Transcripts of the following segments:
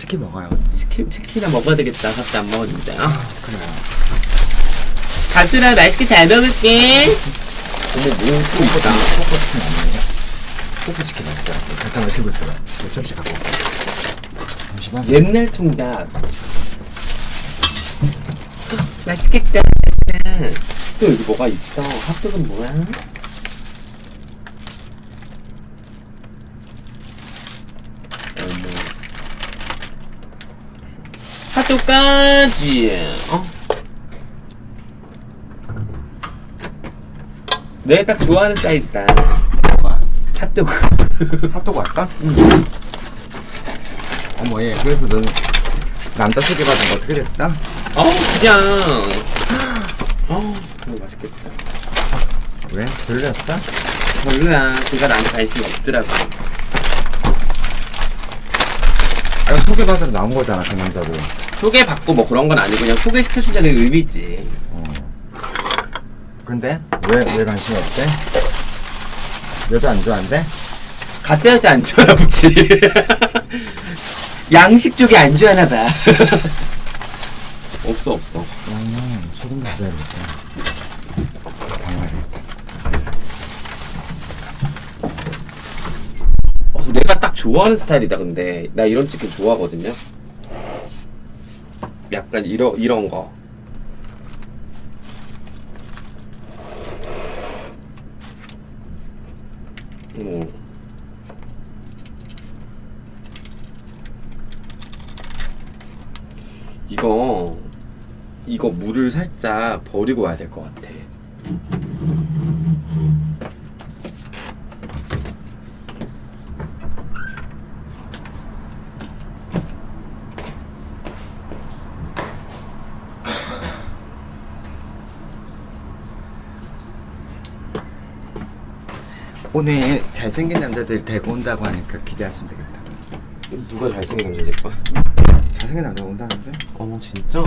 치킨 먹어요. 치킨 치킨이나 먹어야 되겠다. 밥도 안 먹었는데. 아, 그래요. 가수랑 맛있게 잘 먹을게. 어머 뭐또 있다. 포크 치킨 아니에요? 포크 치킨 먹자. 잠깐만 해보세요. 몇 점씩 갖고. 잠시만. 옛날 통닭. 맛있겠다. 또 여기 뭐가 있어? 핫도그는 뭐야? 핫도그까지. 어? 내가 딱 좋아하는 사이즈다. 뭐가? 핫도그. 핫도그 왔어? 응. 어머 얘 그래서 넌 남자 소개받은 거 어떻게 됐어? 어 그냥 어 그거 맛있겠다 왜? 별로였어? 별로야 걔가 나한테 관심이 없더라고 아 소개받아서 나온 거잖아 그 남자도. 소개받고 뭐 그런 건 아니고 그냥 소개시켜준다는 의미지 어. 근데 왜 왜 관심 없대? 여자 안 좋아한대? 가짜 여자 안 좋아하나 보지 양식 쪽이 안 좋아하나 봐 없어 없어 음, 소금 넣어야겠다. 장난이. 어, 내가 딱 좋아하는 스타일이다 근데 나 이런 치킨 좋아하거든요 약간 이런 이런 거 어. 이거 이거 물을 살짝 버리고 와야 될 것 같아. 오늘 잘생긴 남자들 데리고 온다고 하니까 기대하시면 되겠다. 누가 잘생긴 남자 될까? 잘생긴 남자 온다는데? 어머 진짜?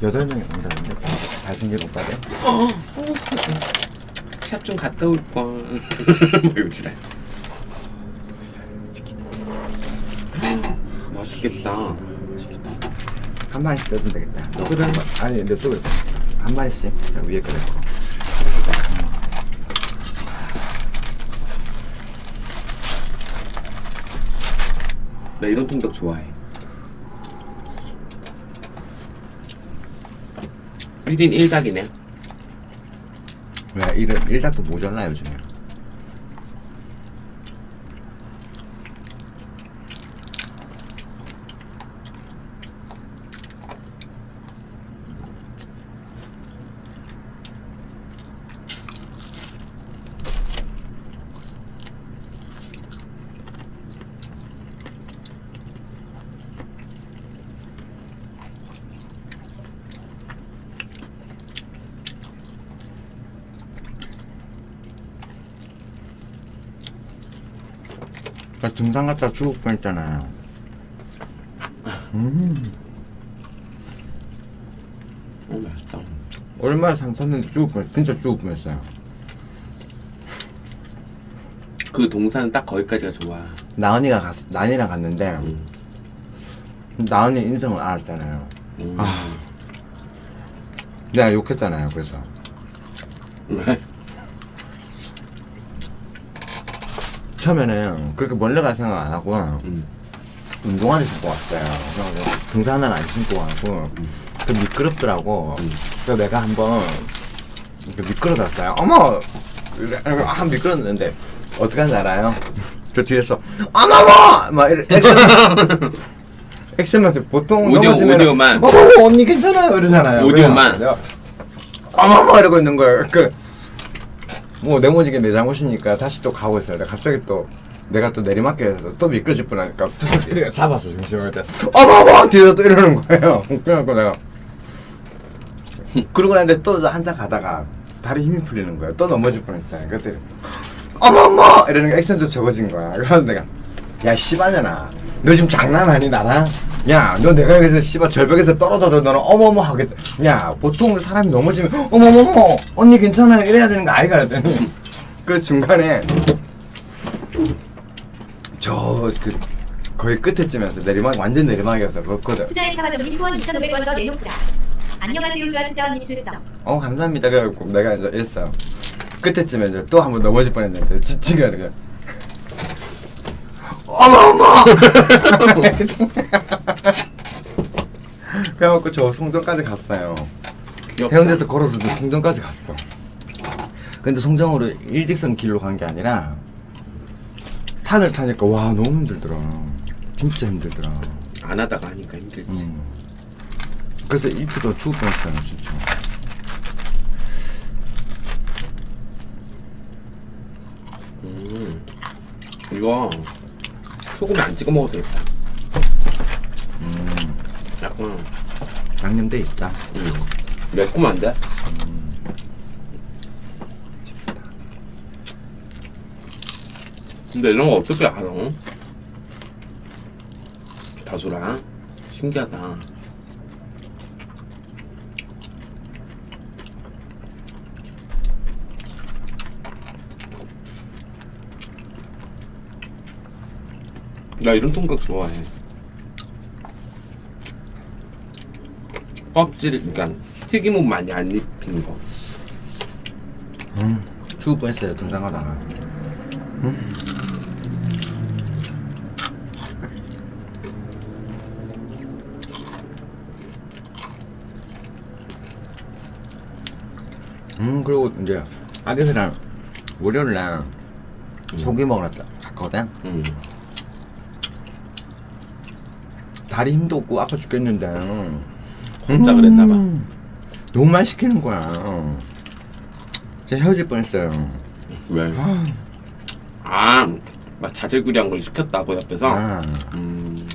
여덟 명이 온다는데? 잘생긴 오빠들? 샵 좀 갔다 올 걸. 뭐 이거 지랄. 맛있겠다. 한 마리씩 뜯으면 되겠다. 너 그래. 아니, 내 쪽에 한 마리씩. 자, 위에 그래. 나 이런 통닭 좋아해. 1인 1닭이네. 왜, 이런, 일닭도 모자라, 요즘에. 나 등산 갔다 죽을 뻔했잖아. 음, 어 맛있다. 얼마나 상 탔는데 죽을 뻔, 진짜 죽을 뻔했어요. 그 동산은 딱 거기까지가 좋아. 나은이가 갔, 나은이랑 갔는데, 음. 나은이 인성을 알았잖아요. 음. 아. 내가 욕했잖아요, 그래서. 왜? 처음에는 그렇게 멀리 갈 생각 안 하고, 음. 운동화를 신고 왔어요. 그래서 등산은 안 신고 가고, 그 미끄럽더라고. 음. 그래서 내가 한번 이렇게 미끄러졌어요. 어머! 아, 미끄러졌는데, 어떻게 하는지 알아요? 저 뒤에서, 어머머! 막 이래, 액션. 액션만 보통 오디오, 넘어지면 오디오만. 어, 언니 괜찮아요 이러잖아요. 오디오만. 내가 어머머 이러고 있는 거예요. 그, 뭐 내모지게 내 잘못이니까 다시 또 가고 있어요. 갑자기 또 내가 또 내리막길에서 또 미끄러질 뻔하니까 툭 이렇게 잡았어 중심을 때 어머머 뒤에서 또 이러는 거예요. 그래갖고 내가 그러고 났는데 또 한참 가다가 다리 힘이 풀리는 거예요. 또 넘어질 뻔했어요. 그때 어머머 이러는 게 액션도 적어진 거야. 그래서 내가 야 씨발년아. 너 지금 장난 아니 나랑? 야너 내가 여기서 씨발 절벽에서 떨어져도 너는 어머머 하겠다. 야 보통 사람이 넘어지면 어머머머 언니 괜찮아요 이래야 되는 거 아이가 그랬더니. 그 중간에 저그 거의 끝에쯤이었어 내리막 완전 내리막이어서 그거거든. 투자인 사과점님 후원 2,500원 더 내놓구라. 안녕하세요 주아 투자 언니 출석. 어 감사합니다. 그래갖고 내가 이제 이랬어 끝에쯤에 이제 또 한 번 넘어질 뻔했는데 지치가 그래 어머 어머 그래갖고 저 송정까지 갔어요 귀엽다. 해운대에서 걸어서 송정까지 갔어 근데 송정으로 일직선 길로 간 게 아니라 산을 타니까 와 너무 힘들더라 진짜 힘들더라 안 하다가 하니까 힘들지. 음. 그래서 이틀 죽을 뻔했어요 진짜 음. 이거 소금에 안 찍어 먹어도 되겠다. 음. 약간 양념돼 있다 음. 매콤한데? 근데 이런 거 어떻게 알아? 다소라 신기하다. 나 이런 통각 좋아해. 껍질, 그러니까 튀김옷 많이 안 입힌 거. 음, 죽을 뻔했어요 등산하다가 음 그리고 이제 아기새랑 월요일날 소고기 먹으러 갔거든 음. 다리 힘도 없고 아파 죽겠는데 혼자 그랬나 봐. 음, 너무 많이 시키는 거야 진짜 헤어질 뻔했어요 왜? 아, 아, 막 자질구리한 걸 시켰다고 옆에서. 아. 음.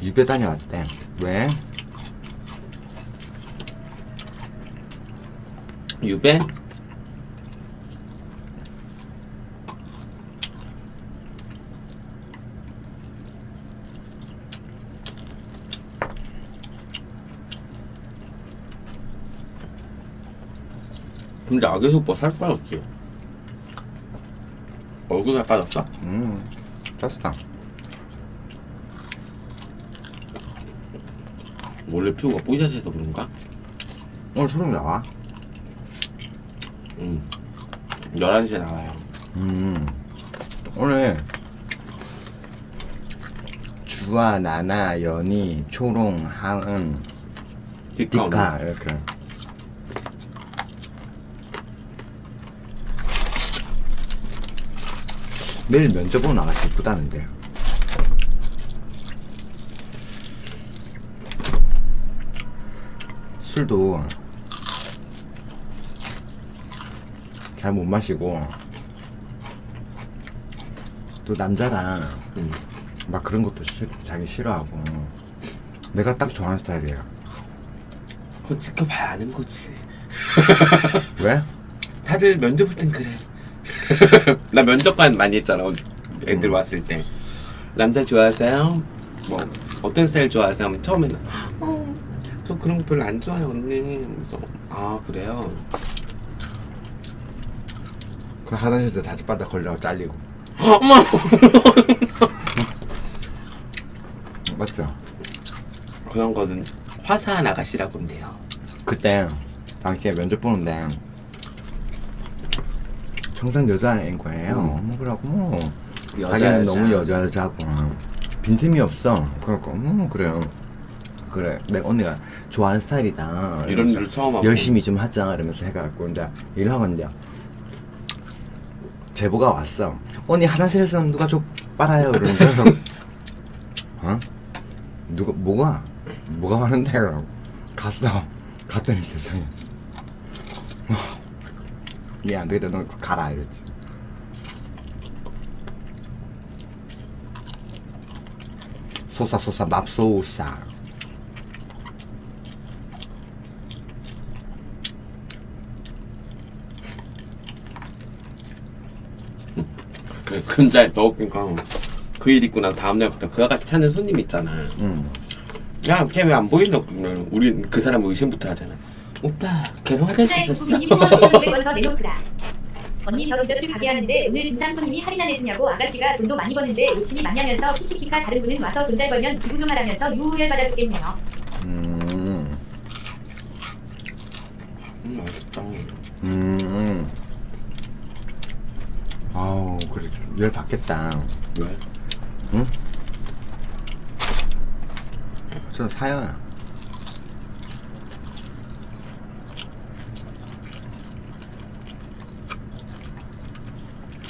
입에 다녀왔대 왜? 유배? 근데 아기새 오빠 살 빠졌지? 얼굴 살 빠졌어? 음 짰어 원래 피부가 뽀샤시해서 그런가? 오늘 초록 나와? 응 11시에 나와요. 음. 오늘 주아, 나나, 연이, 초롱, 하은, 디카 디카 이렇게. 매일 면접 보는 아가씨 예쁘다는데. 술도 잘 못 마시고 또 남자랑 응. 막 그런 것도 싫, 자기 싫어하고 내가 딱 좋아하는 스타일이야 그건 지켜봐야 아는 거지 왜? 다들 면접 볼 땐 그래. 나 면접관 많이 했잖아. 애들 왔을 때. 남자 좋아하세요? 뭐 어떤 스타일 좋아하세요? 하면 처음에는 어, 저 그런 거 별로 안 좋아해요 언니. 그래서 아 그래요? 그 화장실에서 다치바닥 걸려고 잘리고 어머. 맞죠? 그런 거는 화사한 아가씨라고 한대요. 그때 당시에 면접 보는데 청산 여자인 거예요 뭐 그래갖고 뭐 여자, 자기는 여자. 너무 여자 여자고 빈틈이 없어 그래갖고 뭐 그래요 그래 내가 언니가 좋아하는 스타일이다 이런 이러면서 일을 처음 하고. 열심히 좀 하자 이러면서 해갖고 이제 일하고 있는데 제보가 왔어 언니 화장실에서 누가 좀 빨아요? 그러는데 어? 누가 뭐가? 뭐가 많은데? 그러고 갔어. 갔더니 세상에. 얘안 되겠다. 너 가라. 이랬지. 소사 소사 맙소사 근데 더 웃긴 건그 일 있고 난 다음 날부터 그 아가씨 찾는 손님 있잖아. 응 야, 걔 왜 안 보인다? 그러면 우린 그 사람 의심부터 하잖아. 오빠, 걔는 화장실 있었어. 부부님 후원 2,500원 더 내놓으라. 언니 저 디저트 가게 하는데 오늘 진상 손님이 할인 안 해주냐고 아가씨가 돈도 많이 버는데 욕심이 많냐면서 키키키카 다른 분은 와서 돈 잘 벌면 기부 좀 하라면서 유우열 받아 죽겠네요. 음, 음, 맛있다. 음. 아우, 그래. 열 받겠다. 왜? 응? 저 사연.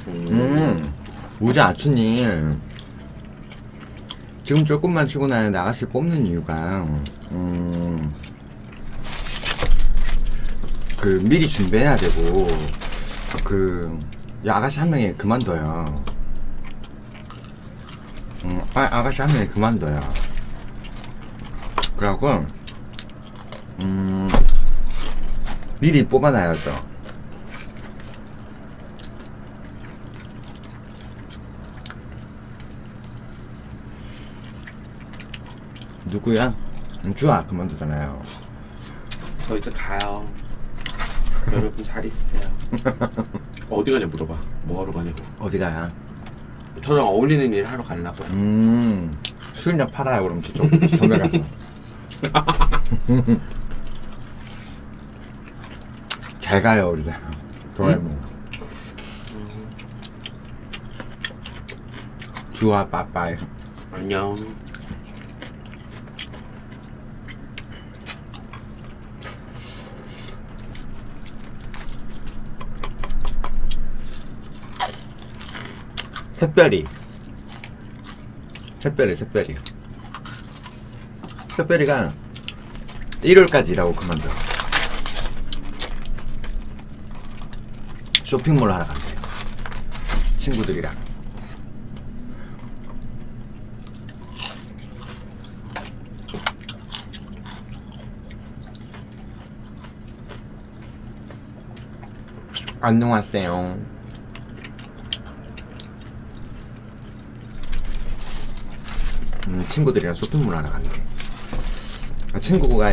음, 우지 아추님. 지금 조금만 치고 나는데 아가씨 뽑는 이유가, 음, 그, 미리 준비해야 되고, 그, 이 아가씨 한 명이 그만둬요. 음, 아, 아가씨 한 명이 그만둬요. 그래갖고, 음, 미리 뽑아놔야죠. 누구야? 음, 주아 그만두잖아요. 저 이제 가요. 여러분 잘 있으세요. 어디 가냐 물어봐. 뭐 하러 가냐고. 어디 가야? 저랑 어울리는 일 하러 가려고. 음, 수윤력 팔아요. 그럼 저쪽 섬에 가서. 잘 가요, 우리. 도라에몽. 주아 빠빠이. 안녕. 샛별이. 샛별이, 샛별이. 샛별이가 1월까지 일하고 그만둬. 쇼핑몰 하러 간대요. 친구들이랑. 안녕하세요. 음, 친구들이랑 쇼핑몰 하러 간대. 아, 친구가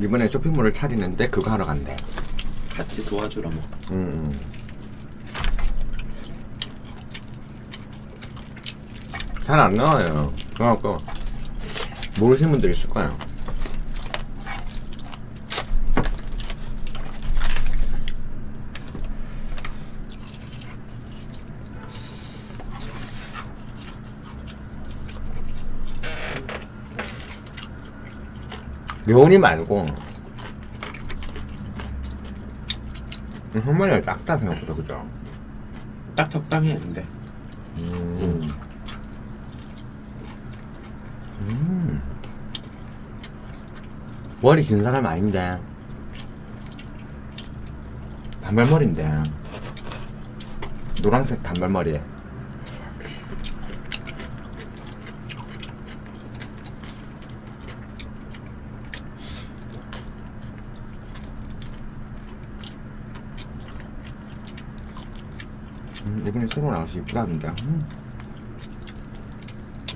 이번에 쇼핑몰을 차리는데 그거 하러 간대. 같이 도와주라 뭐. 음, 음. 잘안 나와요. 그래갖고 모르시는 분들 있을 거예요. 려운이 말고 한 작다 생각보다 그죠? 딱 적당히 했는데. 음. 음. 머리 긴 사람 아닌데 단발머리인데 노란색 단발머리 이번에 새로 나와서 이쁘다던데 음.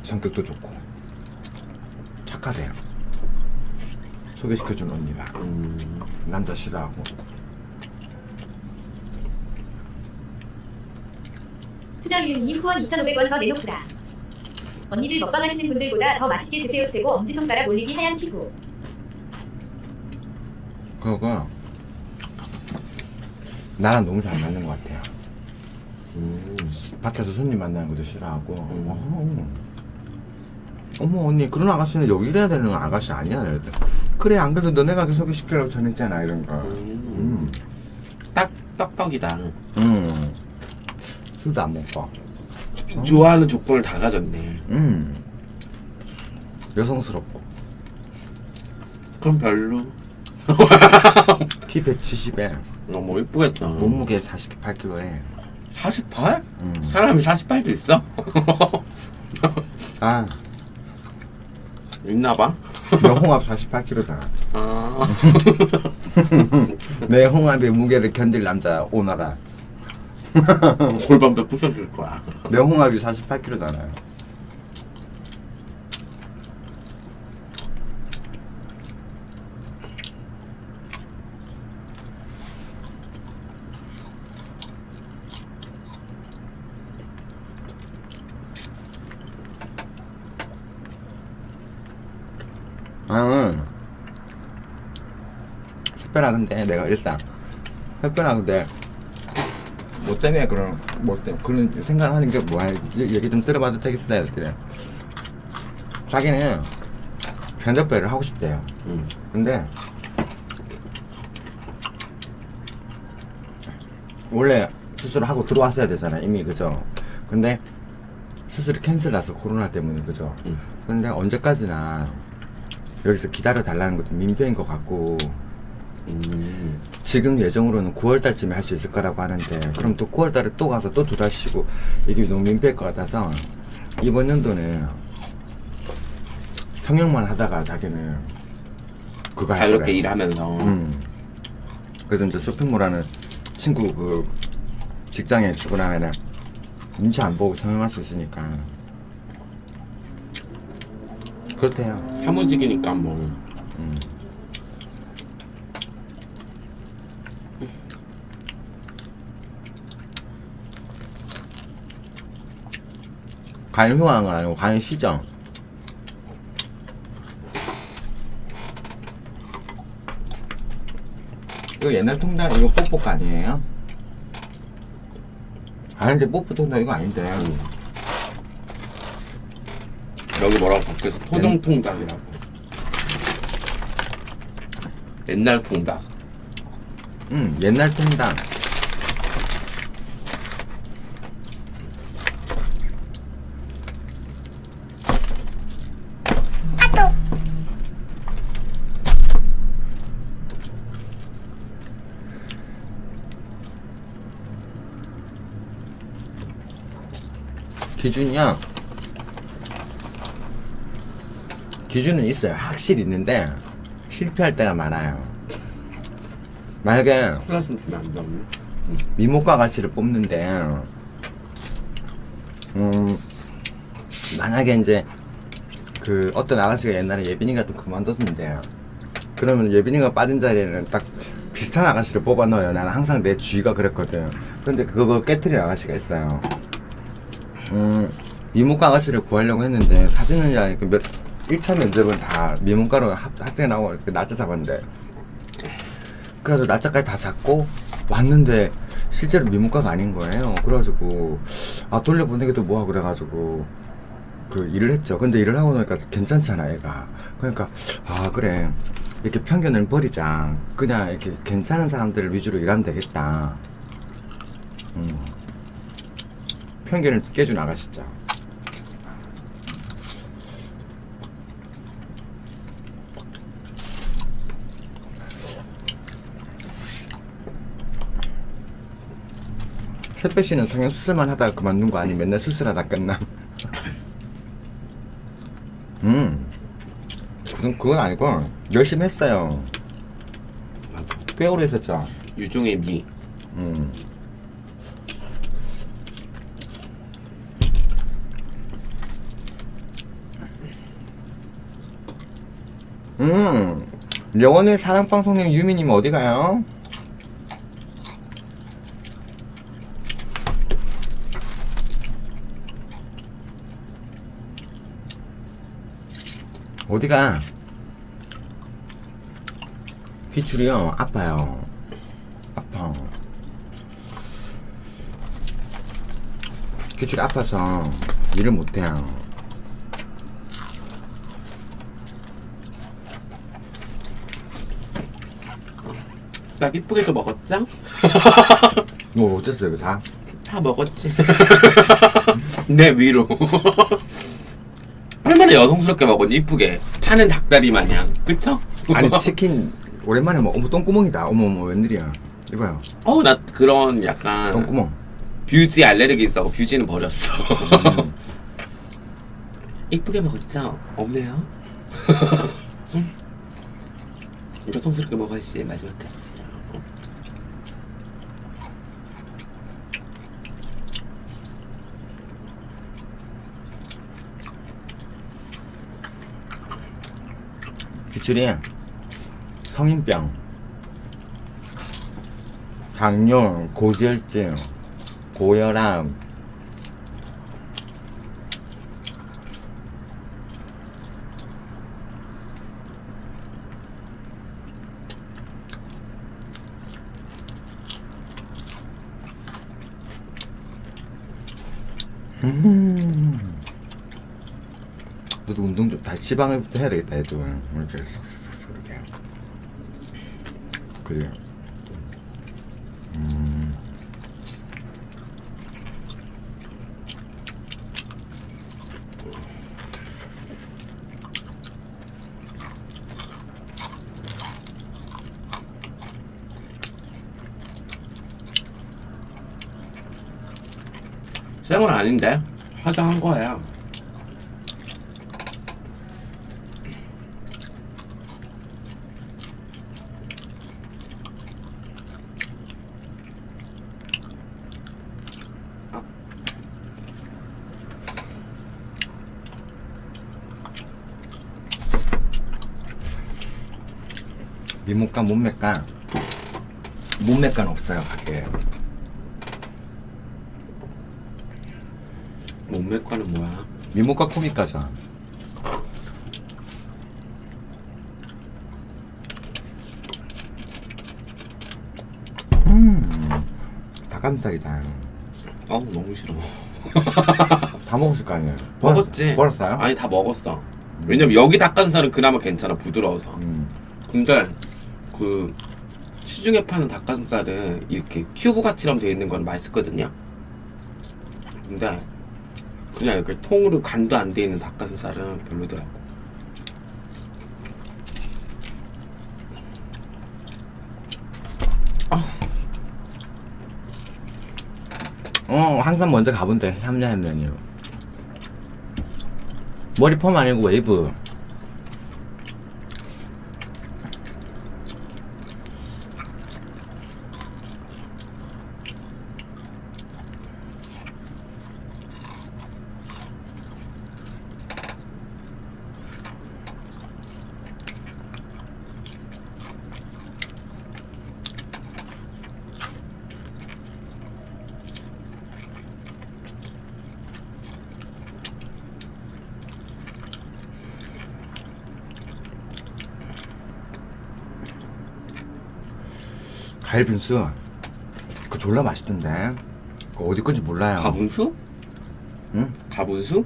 성격도 좋고 착하대요 소개시켜준 언니가 음. 남자 싫어하고 투자유님 후원 2,500원 더 내놓으라. 언니들 먹방 하시는 분들보다 더 맛있게 드세요 최고 엄지손가락 올리기 하얀 피부. 그거 나랑 너무 잘 맞는 것 같아요 음. 밖에서 손님 만나는 것도 싫어하고 음. 어머, 어머 언니 그런 아가씨는 여기 일해야 되는 아가씨 아니야 이랬더니 그래 안 그래도 너네가 소개시키려고 전했잖아 이런 거 음. 음. 딱 떡떡이다. 음. 술도 안 먹고 좋아하는 조건을 다 가졌네. 음. 여성스럽고 그럼 별로. 키 170에 너무 이쁘겠다. 몸무게 48kg에 48? 음. 사람이 48도 있어? 아 있나봐. 영홍합 48kg잖아 아. 내 홍합의 무게를 견딜 남자 오너라 골반뼈 부셔줄 거야. 내 홍합이 48kg잖아요 응. 특별하근데 내가 일상 특별하근데 뭐 때문에 그런 뭐 때문에 그런 생각하는 게 뭐야 얘- 얘기 좀 들어봐도 되겠어 이랬더니 자기는 견적배를 하고 싶대요. 응. 근데 원래 수술을 하고 들어왔어야 되잖아 이미 그죠 근데 수술이 캔슬해서 코로나 때문에 그죠 응. 근데 언제까지나 여기서 기다려 달라는 것도 민폐인 것 같고 음. 지금 예정으로는 9월 달쯤에 할 수 있을 거라고 하는데 그럼 또 9월 달에 또 가서 또 두 달 쉬고 이게 너무 민폐일 것 같아서 이번 연도는 성형만 하다가 자기는 그거 할 자유롭게 거래. 일하면서. 음. 그래서 이제 쇼핑몰 하는 친구 그 직장에 출근하면은 눈치 안 보고 성형할 수 있으니까 그렇대요. 사무직이니까 뭐. 음. 과연 휴강한 건 아니고 과연 시정. 이거 옛날 통닭 이거 뽀뽀 아니에요? 아닌데 뽀뽀 통닭 이거 아닌데. 여기 뭐라고 적혀있어? 토종통닭이라고. 옛날 통닭. 응 옛날 통닭. 기준이요. 기준은 있어요. 확실히 있는데 실패할 때가 많아요. 만약에? 미모과 가치를 뽑는데 음 만약에 이제 그 어떤 아가씨가 옛날에 예빈이가 또 그만뒀는데 그러면 예빈이가 빠진 자리에는 딱 비슷한 아가씨를 뽑아 넣어요 나는 항상 내 주위가 그랬거든 근데 그걸 깨트린 아가씨가 있어요 음 미모과 아가씨를 구하려고 했는데 그 몇, 1차 면접은 다 합, 합격해 나오고 낮춰 잡았는데 그래서 날짜까지 다 잡고 왔는데 실제로 미문과가 아닌 거예요. 그래가지고 아 돌려보내기도 뭐하고 그래가지고 그 일을 했죠. 근데 일을 하고 나니까 괜찮잖아 애가. 그러니까 아 그래 이렇게 편견을 버리자. 그냥 이렇게 괜찮은 사람들 위주로 일하면 되겠다. 음. 편견을 깨주 나가시죠. 새빼 씨는 성형 수술만 하다가 그만둔 거 아니 맨날 수술하다 끝나. 음. 그건 그건 아니고 열심히 했어요. 맞아. 꽤 오래 했었죠. 유종의 미. 음. 음. 영원의 사랑방송님 유미님 어디 가요? 어디가? 귀출이요 아파요. 아파. 귀출이 아파서 일을 못해요. 딱 이쁘게도 먹었죠? 뭐 어땠어요, 다? 다 먹었지. 내 위로. 얼마나 여성스럽게 먹었니? 이쁘게. 파는 닭다리 마냥. 그쵸? 아니 치킨 오랜만에 먹. 어머 똥구멍이다. 어머 어머 웬일이야. 이봐요. 어우, 나 그런 약간 똥구멍. 뷰지 알레르기 있어서 뷰지는 버렸어. 이쁘게 먹었죠? 없네요. 응? 여성스럽게 먹어야지 마지막까지. 기출이 성인병, 당뇨, 고지혈증, 고혈압, 음. 너도 운동 좀 다시 지방을부터 해야 되겠다 얘도 이렇게 싹싹싹 이렇게 그래 음. 생은 아닌데 화장한 거야. 미목과 몸매과 몸매과는 없어요 가게 몸매과는 뭐야? 미목과 코미과죠 음 닭가슴살이다 어우 너무 싫어. 다 먹었을 거 아니에요 먹었지. 먹었어요? 아니 다 먹었어. 왜냐면 여기 닭가슴살은 그나마 괜찮아 부드러워서. 음. 근데 그 시중에 파는 닭가슴살은 이렇게 큐브 같이럼 되어 있는 건 맛있거든요. 근데 그냥 이렇게 통으로 간도 안 돼 있는 닭가슴살은 별로더라고. 어 항상 먼저 가본대 함량면이요 머리 펌 아니고 웨이브 갈빈수 그거 졸라 맛있던데 그거 어디 건지 몰라요 가분수? 응? 가분수?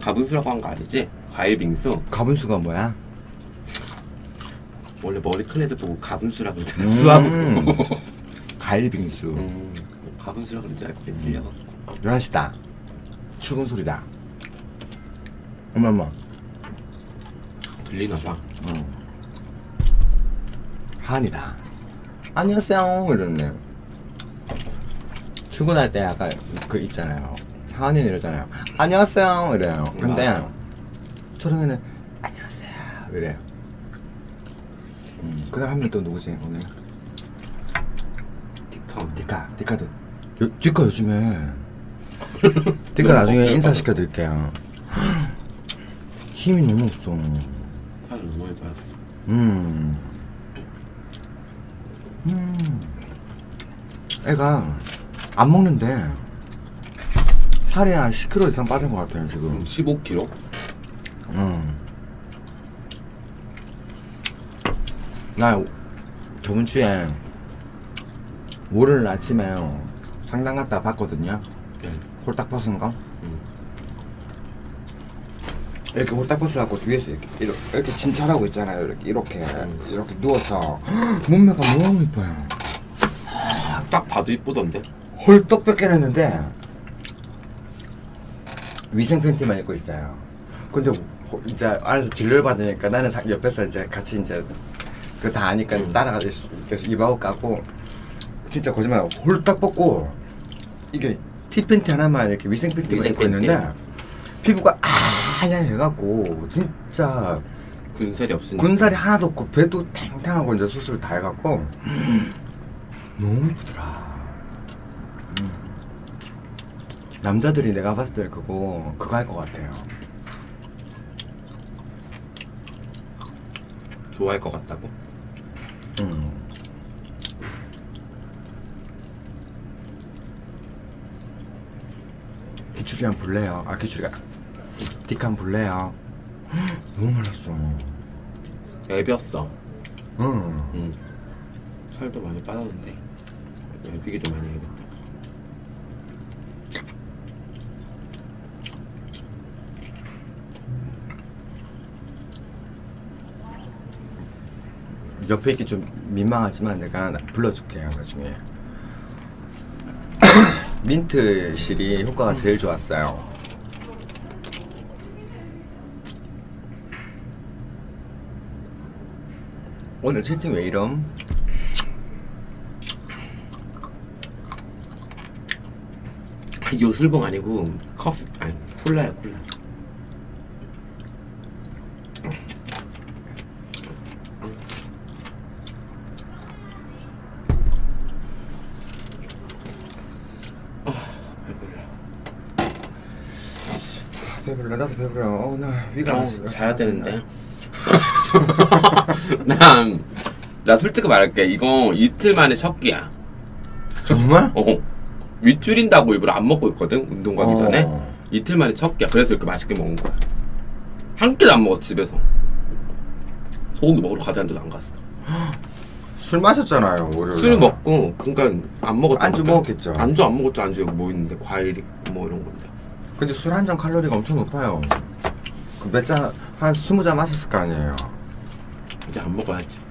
가분수라고 한 거 아니지? 과일 빙수? 가분수가 뭐야? 원래 머리 큰 애들 보고 가분수라고 그러잖아. 음. 수하고. 갈빙수 음, 가분수라고 그러지 않고 틀려갖고. 11시다 출근 소리다 어머머 들리나 봐. 응. 한이다. 안녕하세요. 이러네. 출근할 때 아까 그 있잖아요. 한이 이러잖아요. 안녕하세요. 이래요. 근데 맞아. 초롱이는 안녕하세요. 이래요. 음, 그다음 한 명 또 누구지 오늘? 디카운. 디카. 디카도. 요, 디카 요즘에. 디카 나중에 인사 시켜 드릴게요. 힘이 너무 없어. 살을 너무 많이 빠졌어. 음. 음. 애가 안 먹는데 살이 한 10kg 이상 빠진 것 같아요 지금. 15kg? 음. 나 저번 주에 월요일 아침에 상당 갔다 봤거든요. 네. 홀딱 벗은 거. 음. 이렇게 홀딱 벗어갖고 뒤에서 이렇게 이렇게, 이렇게 진찰하고 있잖아요. 이렇게 이렇게 음. 이렇게 누워서 몸매가 너무 이뻐요. 딱 봐도 이쁘던데? 홀떡 뺏겨냈는데 위생 팬티만 입고 있어요. 근데 호- 이제 안에서 진료를 받으니까 나는 다- 옆에서 이제 같이 이제 그 다 아니까 음. 따라가서 계속 입하고 까고 진짜 거짓말 말고 홀딱 벗고 이게 티 팬티 하나만 이렇게 위생 팬티만 위생 입고 팬티. 있는데 피부가 아야해갖고 진짜 군살이 없으니까. 군살이 하나도 없고 배도 탱탱하고 이제 수술 다 해갖고 너무 이쁘더라. 음. 남자들이 내가 봤을 때 그거 그거 할 것 같아요. 좋아할 것 같다고? 음. 기출이 한 볼래요? 아 기출이가 디칸 볼래요. 너무 말랐어. 앱이었어. 응 응. 살도 많이 빠졌는데. 앱이기도 많이 앱했다. 옆에 있기 좀 민망하지만 내가 불러줄게요 나중에. 민트 실이 효과가 제일 좋았어요. 오늘 채팅 왜 이럼? 요술봉 아니고 커피 아니 콜라야 콜라. 아, 배불러 나도 배불러 어, 나 위가 아, 안- 자야 되는데. 난, 나 솔직히 말할게. 이거 이틀 만에 첫 끼야. 정말? 어. 윗줄인다고 일부러 안 먹고 있거든. 운동 가기 어. 전에. 이틀 만에 첫 끼야. 그래서 이렇게 맛있게 먹은 거야. 한 끼도 안 먹었어, 집에서. 소고기 먹으러 가자는데도 안 갔어. 술 마셨잖아요 월요일 술 먹고, 그러니까 안 먹었다. 안주 먹었겠죠. 안주 안 먹었죠. 안주 뭐 있는데. 과일 뭐 이런 건데. 근데 술 한 잔 칼로리가 엄청 높아요 그 몇 잔 한 스무 잔 마셨을 거 아니에요 이제 안 먹어야지.